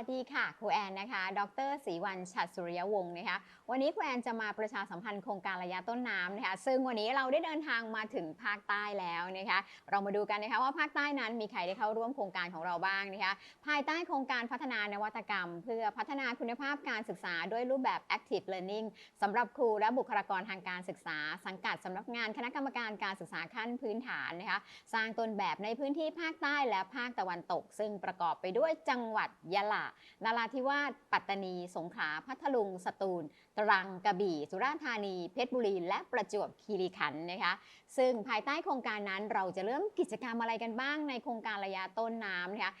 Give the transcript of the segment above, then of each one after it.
สดีค่ะครูแอนนะคะ ดรศรีวันฉัตรสุริยวงศ์นะคะ วันนี้ครูแอนจะมาประชาสัมพันธ์โครงการระยะต้นน้ำนะคะ ซึ่งวันนี้เราได้เดินทางมาถึงภาคใต้แล้วนะคะ เรามาดูกันนะคะว่าภาคใต้นั้นมีใครได้เข้าร่วมโครงการของเราบ้างนะคะ ภายใต้โครงการพัฒนานวัตกรรม เพื่อพัฒนาคุณภาพการศึกษาด้วยรูปแบบ active learning สำหรับครูและบุคลากรทางการศึกษา สังกัดสำนักงานคณะกรรมการการศึกษาขั้นพื้นฐานนะคะ สร้างต้นแบบในพื้นที่ภาคใต้และภาคตะวันตก ซึ่งประกอบไปด้วยจังหวัดยะลานราธิวาส ปัตตานี สงขลา พัทลุง สตูล ตรัง กระบี่ สุราษฎร์ธานี เพชรบุรี และประจวบคีรีขันธ์นะคะ ซึ่งภายใต้โครงการนั้นเราจะเริ่มกิจกรรมอะไรกันบ้างในโครงการระยะต้นน้ำนะคะ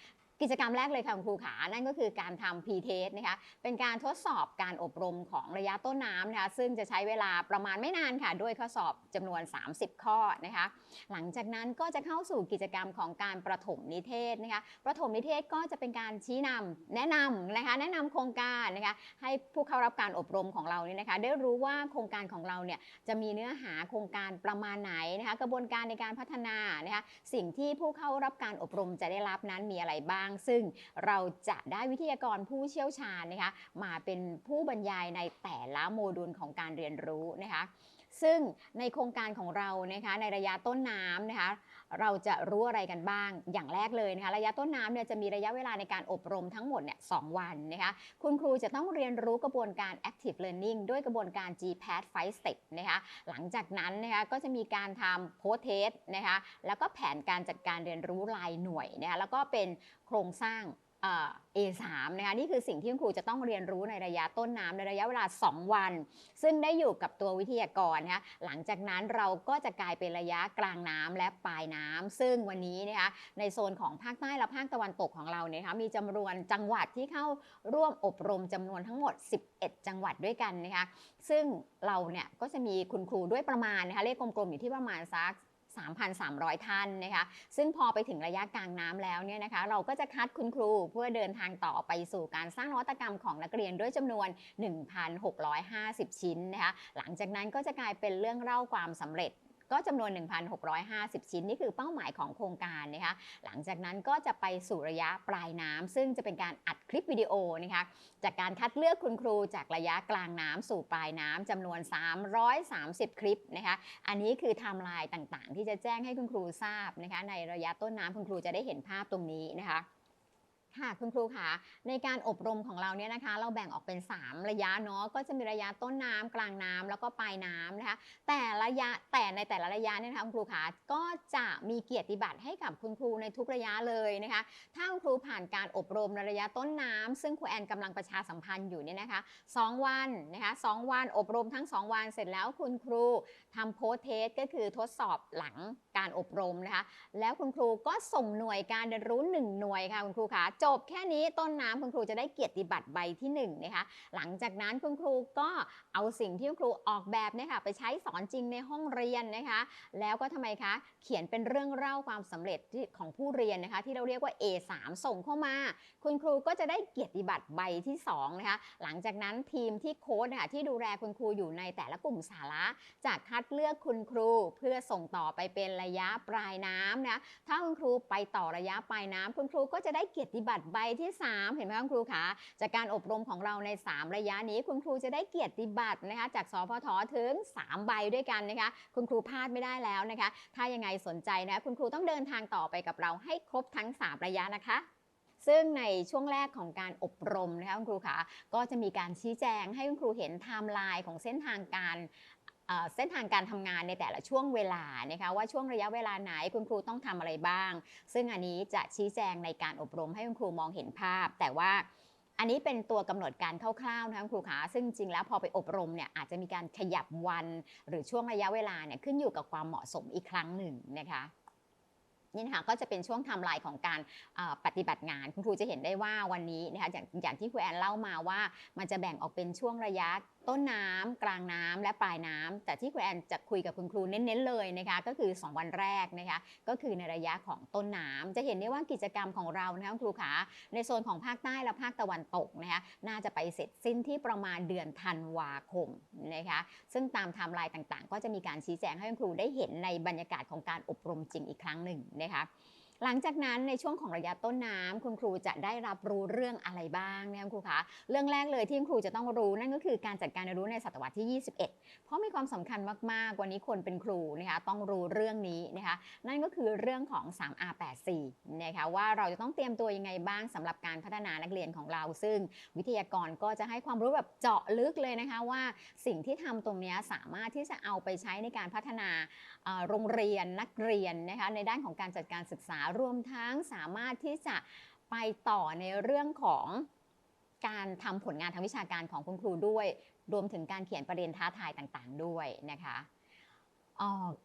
กิจกรรมแรกเลยค่ะคุณครูขานั่นก็คือการทำ P-test นะคะเป็นการทดสอบการอบรมของระยะต้นน้ำนะคะซึ่งจะใช้เวลาประมาณไม่นานค่ะ ด้วยข้อสอบจำนวน 30 ข้อนะคะหลังจากนั้นก็จะเข้าสู่กิจกรรมของการประถมนิเทศนะคะประถมนิเทศก็จะเป็นการชี้นำแนะนำนะคะแนะนำโครงการนะคะให้ผู้เข้ารับการอบรมของเราเนี่ยนะคะได้รู้ว่าโครงการของเราเนี่ยจะมีเนื้อหาโครงการประมาณไหนนะคะกระบวนการในการพัฒนานะคะสิ่งที่ผู้เข้ารับการอบรมจะได้รับนั้นมีอะไรบ้างซึ่งเราจะได้วิทยากรผู้เชี่ยวชาญนะคะมาเป็นผู้บรรยายในแต่ละโมดูลของการเรียนรู้นะคะซึ่งในโครงการของเรานะคะในระยะต้นน้ำนะคะ เราจะรู้อะไรกันบ้าง อย่างแรกเลยนะคะระยะต้นน้ำเนี่ยจะมีระยะเวลาในการอบรมทั้งหมดเนี่ยสวันนะคะคุณครูจะต้องเรียนรู้กระบวนการ active learning ด้วยกระบวนการ GPAT 5 step นะคะหลังจากนั้นนะคะก็จะมีการทำ post test นะคะแล้วก็แผนการจัดการเรียนรู้รายหน่วยนะคะแล้วก็เป็นโครงสร้าง เอ่อ A3 นะคะนี่คือสิ่งที่คุณครูจะต้องเรียนรู้ในระยะต้นน้ำในระยะเวลา 2 วัน ซึ่งได้อยู่กับตัววิทยากรนะคะหลังจากนั้นเราก็จะกลายเป็นระยะกลางน้ำและปลายน้ำซึ่งวันนี้นะคะในโซนของภาคใต้และภาคตะวันตกของเราเนี่ยนะคะมีจำนวนจังหวัดที่เข้าร่วมอบรมจำนวนทั้งหมด 11 จังหวัดด้วยกันนะคะซึ่งเราเนี่ยก็จะมีคุณครูด้วยประมาณนะคะเลขกลมๆอยู่ที่ประมาณสัก 3,300 ท่านนะคะซึ่งพอไปถึงระยะกลางน้ำแล้วเนี่ยนะคะเราก็จะคัดคุณครูเพื่อเดินทางต่อไปสู่การสร้างนวัตกรรมของนักเรียนด้วยจำนวน 1,650 ชิ้นนะคะหลังจากนั้นก็จะกลายเป็นเรื่องเล่าความสำเร็จ ก็จำนวน 1,650 ชิ้น นี่คือเป้าหมายของโครงการนะคะหลังจากนั้นก็จะไปสู่ระยะปลายน้ำซึ่งจะเป็นการอัดคลิปวิดีโอนะคะจากการคัดเลือกคุณครูจากระยะกลางน้ำสู่ปลายน้ำจำนวน 330 คลิปนะคะอันนี้คือไทม์ไลน์ต่างๆ ที่จะแจ้งให้คุณครูทราบนะคะในระยะต้นน้ำคุณครูจะได้เห็นภาพตรงนี้นะคะ ค่ะคุณครูคะในการอบรมของเราเนี่ยนะคะ เราแบ่งออกเป็น 3 ระยะเนาะก็จะมีระยะต้นน้ำกลางน้ำแล้วก็ปลายน้ำนะคะแต่ระยะแต่ในแต่ละระยะเนี่ยนะคะคุณครูคะก็จะมีเกียรติบัตรให้กับคุณครูในทุกระยะเลยนะคะถ้าคุณครูผ่านการอบรมในระยะต้นน้ำซึ่งครูแอนกำลังประชาสัมพันธ์อยู่เนี่ยนะคะสองวันนะคะสองวันอบรมทั้ง 2 วันเสร็จแล้วคุณครูทำโพสเทสก็คือทดสอบหลังการอบรมนะคะแล้วคุณครูก็ส่งหน่วยการเรียนรู้ 1 หน่วยค่ะคุณครูคะจบแค่นี้ต้นน้ำคุณครูจะได้เกียรติบัตรใบที่1นะคะหลังจากนั้นคุณครูก็เอาสิ่งที่คุณครูออกแบบเนี่ยค่ะไปใช้สอนจริงในห้องเรียนนะคะ แล้วก็ทำไมคะเขียนเป็นเรื่องเล่าความสำเร็จที่ของผู้เรียนนะคะ ที่เราเรียกว่า A3 ส่งเข้ามา คุณครูก็จะได้เกียรติบัตรใบที่2นะคะหลังจากนั้นทีมที่โค้ดนะคะที่ดูแลคุณครูอยู่ในแต่ละกลุ่มสาระจะคัดเลือกคุณครูเพื่อส่งต่อไปเป็นระยะปลายน้ำนะถ้าคุณครูไปต่อระยะปลายน้ำคุณครูก็จะได้เกียรติบัตรใบที่ 3 เห็นไหมคะคุณครูคะจากการอบรมของเราใน 3 ระยะนี้ คุณครูจะได้เกียรติบัตรนะคะจากสพทถึง 3 ใบด้วยกันนะคะ คุณครูพลาดไม่ได้แล้วนะคะ ถ้ายังไงสนใจนะคุณครูต้องเดินทางต่อไปกับเราให้ครบทั้ง 3 ระยะนะคะซึ่งในช่วงแรกของการอบรมนะคะคุณครูคะก็จะมีการชี้แจงให้คุณครูเห็นไทม์ไลน์ของเส้นทางการ เส้นทางการทำงานในแต่ละช่วงเวลานะคะว่าช่วงระยะเวลาไหนคุณครูต้องทำอะไรบ้าง ซึ่งอันนี้จะชี้แจงในการอบรมให้คุณครูมองเห็นภาพ แต่ว่าอันนี้เป็นตัวกำหนดการคร่าวๆนะคะคุณครูคะซึ่งจริงแล้วพอไปอบรมเนี่ยอาจจะมีการขยับวัน หรือช่วงระยะเวลาเนี่ยขึ้นอยู่กับความเหมาะสมอีกครั้งหนึ่งนะคะนี่นะคะก็จะเป็นช่วงไทำลายของการปฏิบัติงาน คุณครูจะเห็นได้ว่าวันนี้นะคะอย่างอย่างที่ครูแอนเล่ามาว่า มันจะแบ่งออกเป็นช่วงระยะ ต้นน้ำกลางน้ำและปลายน้ำแต่ที่ครูแอนจะคุยกับคุณครูเน้นๆเลยนะคะก็คือ 2 วันแรกนะคะก็คือในระยะของต้นน้ำจะเห็นได้ว่ากิจกรรมของเรานะคะครูขาในโซนของภาคใต้และภาคตะวันตกนะคะน่าจะไปเสร็จสิ้นที่ประมาณเดือนธันวาคมนะคะซึ่งตามไทม์ไลน์ต่างๆ ก็จะมีการชี้แจงให้คุณครูได้เห็นในบรรยากาศของการอบรมจริงอีกครั้งหนึ่งนะคะ หลังจากนั้นในช่วงของระยะต้นน้ำคุณครูจะได้รับรู้เรื่องอะไรบ้างเนี่ยคุณครูคะเรื่องแรกเลยที่คุณครูจะต้องรู้นั่นก็คือการจัดการเรียนรู้ในศตวรรษที่ 21 เพราะมีความสำคัญมากๆ วันนี้คนเป็นครูนะคะต้องรู้เรื่องนี้นะคะนั่นก็คือเรื่องของ 3R84 นะคะว่าเราจะต้องเตรียมตัวยังไงบ้างสำหรับการพัฒนานักเรียนของเรา ซึ่งวิทยากรก็จะให้ความรู้แบบเจาะลึกเลยนะคะว่าสิ่งที่ทำตรงนี้สามารถที่จะเอาไปใช้ในการพัฒนาโรงเรียนนักเรียนนะคะในด้านของการจัดการศึกษารวมทั้งสามารถที่จะไปต่อในเรื่องของการทำผลงานทางวิชาการของคุณครูด้วย รวมถึงการเขียนประเด็นท้าทายต่างๆ ด้วยนะคะ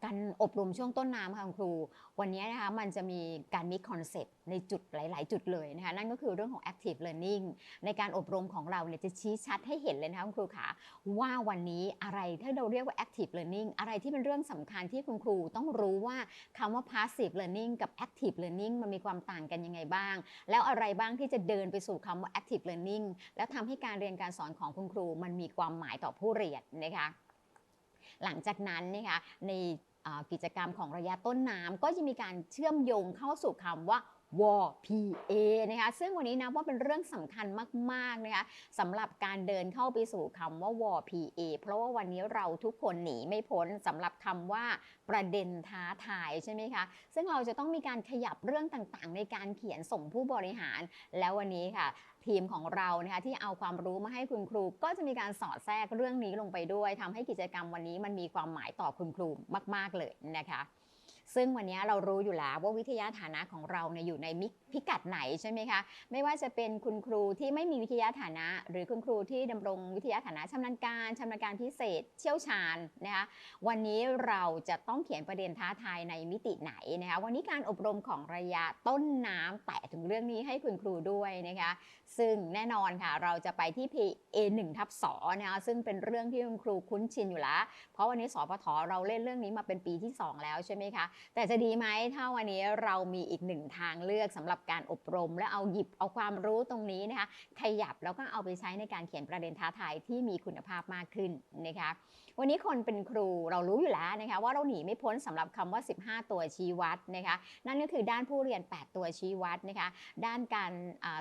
การอบรมช่วงต้นน้ำค่ะคุณครู วันนี้นะคะมันจะมีการมีคอนเซปต์ในจุดหลาย ๆ จุดเลยนะคะนั่นก็คือเรื่องของ active learning ในการอบรมของเราเนี่ยจะชี้ชัดให้เห็นเลยนะคะคุณครูขาว่าวันนี้อะไรที่เราเรียกว่า active learning อะไรที่เป็นเรื่องสำคัญที่คุณครูต้องรู้ว่าคำว่า passive learning กับ active learning มันมีความต่างกันยังไงบ้าง แล้วอะไรบ้างที่จะเดินไปสู่คำว่า active learning แล้วทำให้การเรียนการสอนของคุณครู มันมีความหมายต่อผู้เรียนนะคะ หลังจากนั้นนะคะในกิจกรรมของระยะต้นน้ำก็จะมีการเชื่อมโยงเข้าสู่คำว่า ว PA นะคะซึ่งวันนี้นะว่าเป็นเรื่องสำคัญมากๆนะคะสำหรับการเดินเข้าไปสู่คำว่าว PA เพราะว่าวันนี้เราทุกคนหนีไม่พ้นสำหรับคำว่าประเด็นท้าทายใช่ไหมคะซึ่งเราจะต้องมีการขยับเรื่องต่างๆ ในการเขียนส่งผู้บริหาร แล้ววันนี้ค่ะทีมของเรานะคะที่เอาความรู้มาให้คุณครู ก็จะมีการสอดแทรกเรื่องนี้ลงไปด้วยทำให้กิจกรรมวันนี้มันมีความหมายต่อคุณครูมาก ๆเลยนะคะ ซึ่งวันนี้เรารู้อยู่แล้วว่าวิทยาฐานะของเราเนี่ยอยู่ในมิพิกัดไหนใช่ไหมคะ ไม่ว่าจะเป็นคุณครูที่ไม่มีวิทยาฐานะ หรือคุณครูที่ดำรงวิทยาฐานะชำนาญการชำนาญการพิเศษ เชี่ยวชาญนะคะ วันนี้เราจะต้องเขียนประเด็นท้าทายในมิติไหนนะคะ วันนี้การอบรมของระยะต้นน้ำแตะถึงเรื่องนี้ให้คุณครูด้วยนะคะ ซึ่งแน่นอนค่ะเราจะไปที่ PA1 ทับ2นะคะซึ่งเป็นเรื่องที่คุณครูคุ้นชินอยู่แล้ว เพราะวันนี้สปทเราเล่นเรื่องนี้มาเป็นปีที่ 2 แล้วใช่ไหมคะแต่จะดีไหมถ้าวันนี้เรามีอีกหนึ่งทางเลือกสำหรับการอบรม และเอาหยิบเอาความรู้ตรงนี้นะคะขยับแล้วก็เอาไปใช้ในการเขียนประเด็นท้าทายที่มีคุณภาพมากขึ้นนะคะ วันนี้คนเป็นครูเรารู้อยู่แล้วนะคะว่าเราหนีไม่พ้นสำหรับคำว่า 15 ตัวชี้วัดนะคะนั่นก็คือด้านผู้เรียน 8 ตัวชี้วัดนะคะด้านการ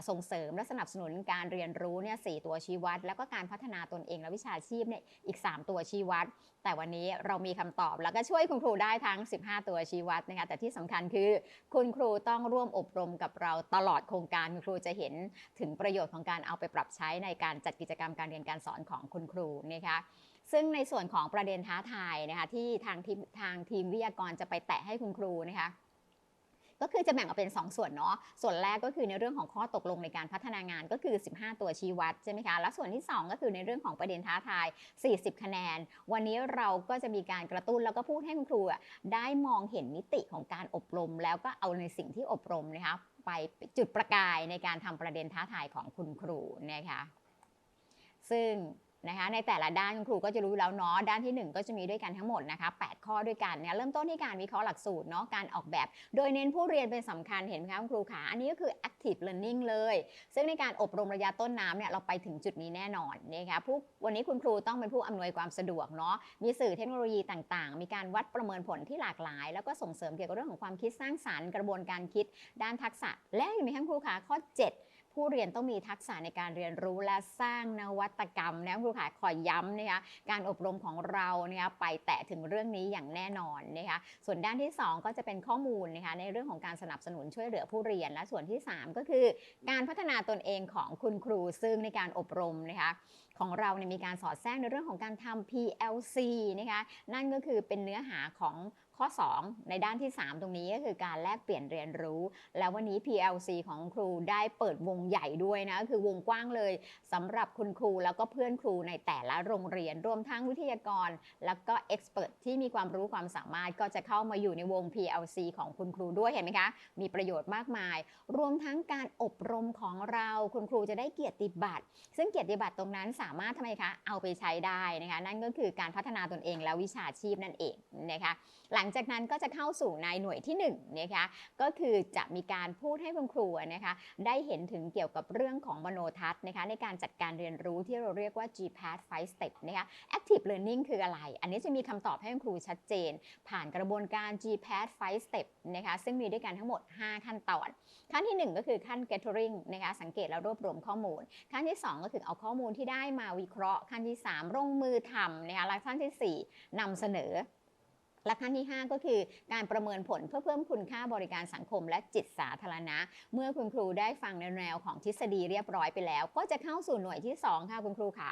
ส่งเสริมและสนับสนุนการเรียนรู้เนี่ยสตัวชี้วัด แล้วก็การพัฒนาตนเองและวิชาชีพเนี่ยอีก 3 ตัวชี้วัด แต่วันนี้เรามีคำตอบแล้วก็ช่วยคุณครูได้ทั้ง 15 ตัวชี้วัดนะคะแต่ที่สำคัญคือ คุณครูต้องร่วมอบรมกับเราตลอดโครงการคุณครูจะเห็นถึงประโยชน์ของการเอาไปปรับใช้ในการจัดกิจกรรมการเรียนการสอนของคุณครูนะคะ ซึ่งในส่วนของประเด็นท้าทายนะคะที่ทางทีมทางทีมวิทยากรจะไปแตะให้คุณครูนะคะก็คือจะแบ่งออกเป็น 2 ส่วนเนาะ ส่วนแรกก็คือในเรื่องของข้อตกลงในการพัฒนางานก็คือ 15 ตัวชี้วัดใช่ไหมคะ และส่วนที่ 2 ก็คือในเรื่องของประเด็นท้าทาย 40 คะแนน วันนี้เราก็จะมีการกระตุ้นแล้วก็พูดให้คุณครูได้มองเห็นมิติของการอบรม แล้วก็เอาในสิ่งที่อบรมนะคะไปจุดประกายในการทำประเด็นท้าทายของคุณครูนะคะ ซึ่ง นะคะในแต่ละด้านคุณครูก็จะรู้แล้วเนาะด้านทีหนึ่1 ก็จะมีด้วยกันทั้งหมดนะคะ8ข้อด้วยกันเนี่ยเริ่มต้นที่การวิเคราะห์หลักสูตรเนาะการออกแบบ โดยเน้นผู้เรียนเป็นสำคัญเห็นไหมคะคุณครูขาอันนี้ก็คือ active learning เลย ซึ่งในการอบรมระยะต้นน้ำเนี่ยเราไปถึงจุดนี้แน่นอนนะคะผู้วันนี้คุณครูต้องเป็นผู้อำนวยความสะดวกเนาะมีสื่อเทคโนโลยีต่างๆ มีการวัดประเมินผลที่หลากหลาย แล้วก็ส่งเสริมเกี่ยวกับเรื่องของความคิดสร้างสรรค์กระบวนการคิดด้านทักษะและเห็นไหมคะคุณครูขาข้อ 7 ผู้เรียนต้องมีทักษะในการเรียนรู้และสร้างนวัตกรรมนะคุณครูขาขอย้ำนะคะการอบรมของเราเนี่ยไปแตะถึงเรื่องนี้อย่างแน่นอนนะคะส่วนด้านที่ 2 ก็จะเป็นข้อมูลนะคะในเรื่องของการสนับสนุนช่วยเหลือผู้เรียน และส่วนที่ 3 ก็คือ การพัฒนาตนเองของคุณครูซึ่งในการอบรมนะคะของเราเนี่ยมีการสอดแทรกในเรื่องของการทำ PLC นะคะนั่นก็คือเป็นเนื้อหาของ ข้อ 2 ในด้านที่ 3 ตรงนี้ก็คือการแลกเปลี่ยนเรียนรู้ แล้ววันนี้ PLC ของครูได้เปิดวงใหญ่ด้วยนะก็คือวงกว้างเลยสำหรับคุณครูแล้วก็เพื่อนครูในแต่ละโรงเรียนรวมทั้งวิทยากร แล้วก็เอ็กซ์เพรสที่มีความรู้ความสามารถก็จะเข้ามาอยู่ในวง PLC ของคุณครูด้วยเห็นไหมคะ มีประโยชน์มากมาย รวมทั้งการอบรมของเราคุณครูจะได้เกียรติบัตร ซึ่งเกียรติบัตรตรงนั้นสามารถทำไมคะเอาไปใช้ได้นะคะนั่นก็คือการพัฒนาตนเองและวิชาชีพนั่นเองนะคะหลังงจากนั้นก็จะเข้าสู่ในหน่วยที่1นะคะก็คือจะมีการพูดให้คุณครูนะคะได้เห็นถึงเกี่ยวกับเรื่องของมโนทัศน์นะคะในการจัดการเรียนรู้ที่เราเรียกว่า GPAT 5 step นะคะ Active Learning คืออะไร อันนี้จะมีคำตอบให้คุณครูชัดเจน ผ่านกระบวนการ GPAT 5 step นะคะซึ่งมีด้วยกันทั้งหมด 5 ขั้นตอน ขั้นที่ 1 ก็คือขั้น gathering นะคะสังเกตแล้วรวบรวมข้อมูล ขั้นที่ 2 ก็คือเอาข้อมูลที่ได้มาวิเคราะห์ ขั้นที่ 3 ลงมือทำนะคะและขั้นทีสี่4นำเสนอ และขั้นที่ 5 ก็คือการประเมินผลเพื่อเพิ่มคุณค่าบริการสังคมและจิตสาธารณะ เมื่อคุณครูได้ฟังในแนวของทฤษฎีเรียบร้อยไปแล้ว ก็จะเข้าสู่หน่วยที่ 2 ค่ะคุณครูขา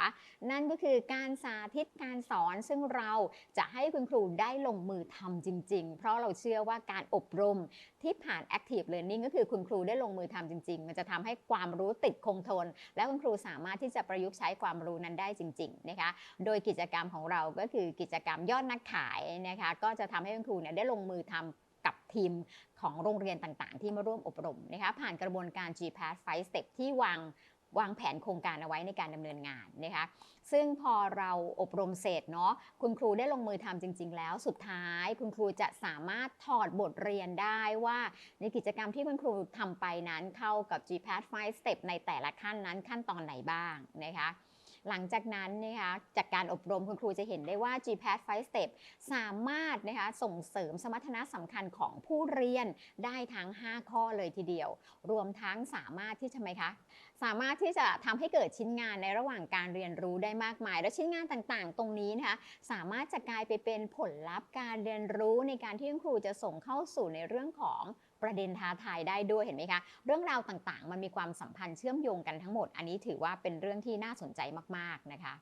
นั่นก็คือการสาธิตการสอนซึ่งเราจะให้คุณครูได้ลงมือทำจริง ๆ เพราะเราเชื่อว่าการอบรมที่ผ่าน active learning ก็คือคุณครูได้ลงมือทำจริง ๆ มันจะทำให้ความรู้ติดคงทน และคุณครูสามารถที่จะประยุกต์ใช้ความรู้นั้นได้จริงๆนะคะ โดยกิจกรรมของเราก็คือกิจกรรมยอดนักขายนะคะก็จะทำให้คุณครูเนี่ยได้ลงมือทำกับทีมของโรงเรียนต่างๆ ที่มาร่วมอบรมนะคะผ่านกระบวนการ GPAT 5 step ที่วางวางแผนโครงการเอาไว้ในการดำเนินงานนะคะ ซึ่งพอเราอบรมเสร็จเนาะ คุณครูได้ลงมือทำจริง ๆ แล้ว สุดท้ายคุณครูจะสามารถถอดบทเรียนได้ว่า ในกิจกรรมที่คุณครูทำไปนั้นเข้ากับ GPAT 5 step ในแต่ละขั้นนั้นขั้นตอนไหนบ้างนะคะ หลังจากนั้นนะคะจากการอบรมคุณครูจะเห็นได้ว่า GPAT 5 Step สามารถนะคะส่งเสริมสมรรถนะสำคัญของผู้เรียนได้ทั้ง 5 ข้อเลยทีเดียว รวมทั้งสามารถที่ทำไมคะ สามารถที่จะทำให้เกิดชิ้นงานในระหว่างการเรียนรู้ได้มากมาย และชิ้นงานต่างๆ ตรงนี้นะคะสามารถจะกลายไปเป็นผลลัพธ์การเรียนรู้ในการที่คุณครูจะส่งเข้าสู่ในเรื่องของประเด็นท้าทายได้ด้วยเห็นไหมคะ เรื่องราวต่างๆ มันมีความสัมพันธ์เชื่อมโยงกันทั้งหมด อันนี้ถือว่าเป็นเรื่องที่น่าสนใจมากๆนะคะ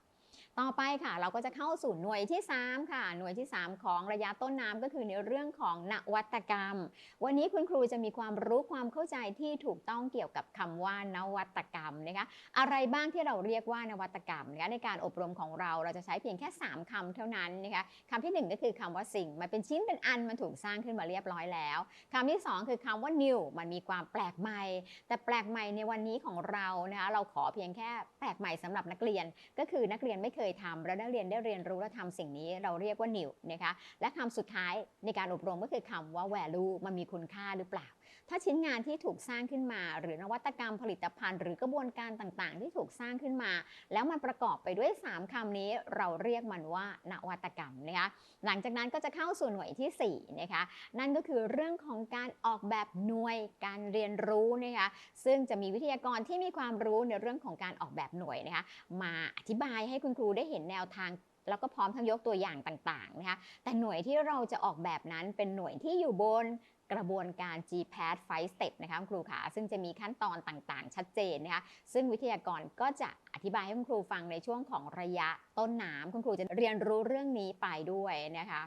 ต่อไปค่ะเราก็จะเข้าสู่หน่วยที่ 3 ค่ะ หน่วยที่ 3 ของระยะต้นน้ำก็คือในเรื่องของนวัตกรรม วันนี้คุณครูจะมีความรู้ความเข้าใจที่ถูกต้องเกี่ยวกับคำว่านวัตกรรมนะคะอะไรบ้างที่เราเรียกว่านวัตกรรมนะคะในการอบรมของเราเราจะใช้เพียงแค่ 3คำเท่านั้นนะคะคำที่ 1 ก็คือคำว่าสิ่ง มันเป็นชิ้นเป็นอันมันถูกสร้างขึ้นมาเรียบร้อยแล้วคำที่ 2 คือคำว่า new มันมีความแปลกใหม่ แต่แปลกใหม่ในวันนี้ของเรานะคะเราขอเพียงแค่แปลกใหม่สำหรับนักเรียน ก็คือนักเรียนไม่เคยทำแล้วนักเรียนได้เรียนรู้และทำสิ่งนี้เราเรียกว่า new นะคะและคำสุดท้ายในการอบรมก็คือคำว่า value มันมีคุณค่าหรือเปล่า ถ้าชิ้นงานที่ถูกสร้างขึ้นมา หรือนวัตกรรมผลิตภัณฑ์ หรือกระบวนการต่างๆ ที่ถูกสร้างขึ้นมา แล้วมันประกอบไปด้วย 3คำนี้เราเรียกมันว่านวัตกรรมนะคะหลังจากนั้นก็จะเข้าสู่หน่วยที่4นะคะนั่นก็คือเรื่องของการออกแบบหน่วยการเรียนรู้นะคะซึ่งจะมีวิทยากรที่มีความรู้ในเรื่องของการออกแบบหน่วยนะคะมาอธิบายให้คุณครูได้เห็นแนวทางแล้วก็พร้อมทั้งยกตัวอย่างต่างๆนะคะ แต่หน่วยที่เราจะออกแบบนั้นเป็นหน่วยที่อยู่บน กระบวนการ GPAT 5 step นะคะคุณครูขาซึ่งจะมีขั้นตอนต่างๆ ชัดเจนนะคะซึ่งวิทยากรก็จะอธิบายให้คุณครูฟังในช่วงของระยะต้นน้ำคุณครูจะเรียนรู้เรื่องนี้ไปด้วยนะคะ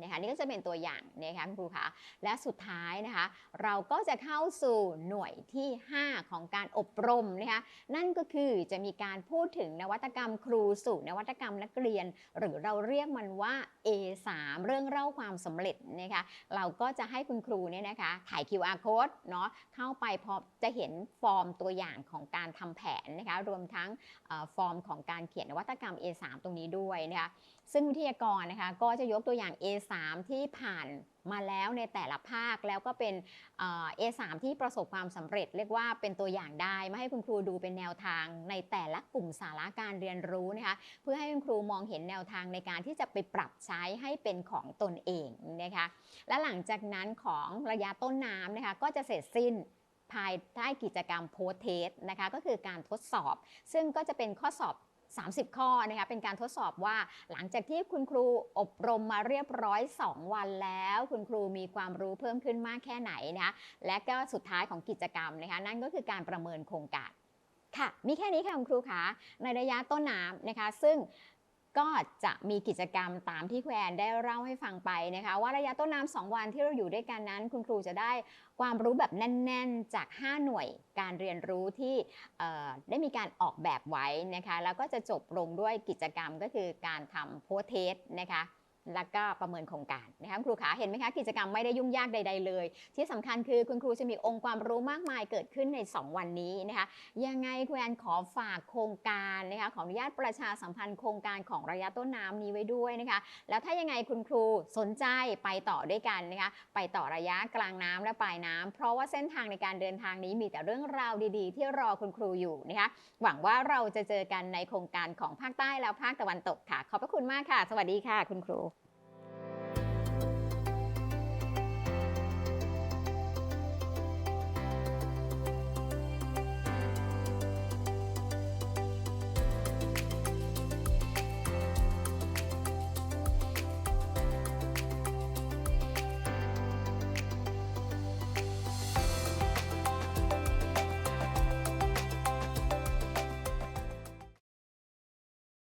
นะคะนี่ก็จะเป็นตัวอย่างนะคะคุณครูคะและสุดท้ายนะคะ เราก็จะเข้าสู่หน่วยที่ 5 ของการอบรมนะคะนั่นก็คือจะมีการพูดถึงนวัตกรรมครูสู่นวัตกรรมนักเรียน หรือเราเรียกมันว่า A3 เรื่องเล่าความสำเร็จนะคะเราก็จะให้คุณครูเนี่ยนะคะถ่าย QR code เนาะเข้าไปพอจะเห็นฟอร์มตัวอย่างของการทำแผนนะคะรวมทั้งฟอร์มของการเขียนนวัตกรรม A3 ตรงนี้ด้วยนะคะ ซึ่งวิทยากรนะคะก็จะยกตัวอย่าง A3 ที่ผ่านมาแล้วในแต่ละภาคแล้วก็เป็น A3 ที่ประสบความสำเร็จ เรียกว่าเป็นตัวอย่างได้มาให้คุณครูดูเป็นแนวทางในแต่ละกลุ่มสาระการเรียนรู้นะคะเพื่อให้คุณครูมองเห็นแนวทางในการที่จะไปปรับใช้ให้เป็นของตนเองนะคะและหลังจากนั้นของระยะต้นน้ำนะคะก็จะเสร็จสิ้นภายใต้กิจกรรมโพสเทสนะคะก็คือการทดสอบ ซึ่งก็จะเป็นข้อสอบ 30 ข้อนะคะเป็นการทดสอบว่าหลังจากที่คุณครูอบรมมาเรียบร้อย 2 วันแล้ว คุณครูมีความรู้เพิ่มขึ้นมากแค่ไหนนะคะและก็สุดท้ายของกิจกรรมนะคะนั่นก็คือการประเมินโครงการค่ะ มีแค่นี้ค่ะคุณครูคะในระยะต้นน้ำนะคะ ซึ่ง ก็จะมีกิจกรรมตามที่แควนได้เล่าให้ฟังไปนะคะ ว่าระยะต้นน้ำสองวันที่เราอยู่ด้วยกันนั้น คุณครูจะได้ความรู้แบบแน่น ๆ จาก 5 หน่วยการเรียนรู้ที่ได้มีการออกแบบไว้นะคะ แล้วก็จะจบลงด้วยกิจกรรมก็คือการทำโพสเทสนะคะ แล้วก็ประเมินโครงการนะคะครูขาเห็นไหมคะกิจกรรมไม่ได้ยุ่งยากใด ๆ เลย ที่สำคัญคือคุณครูจะมีองค์ความรู้มากมายเกิดขึ้นใน 2 วันนี้นะคะยังไงคุณแอนขอฝากโครงการนะคะขออนุญาตประชาสัมพันธ์โครงการของระยะต้นน้ำนี้ไว้ด้วยนะคะแล้วถ้ายังไงคุณครูสนใจไปต่อด้วยกันนะคะไปต่อระยะกลางน้ำและปลายน้ำเพราะว่าเส้นทางในการเดินทางนี้มีแต่เรื่องราวดีๆ ที่รอคุณครูอยู่นะคะหวังว่าเราจะเจอกันในโครงการของภาคใต้แล้วภาคตะวันตกค่ะ ขอบพระคุณมากค่ะ สวัสดีค่ะ คุณครู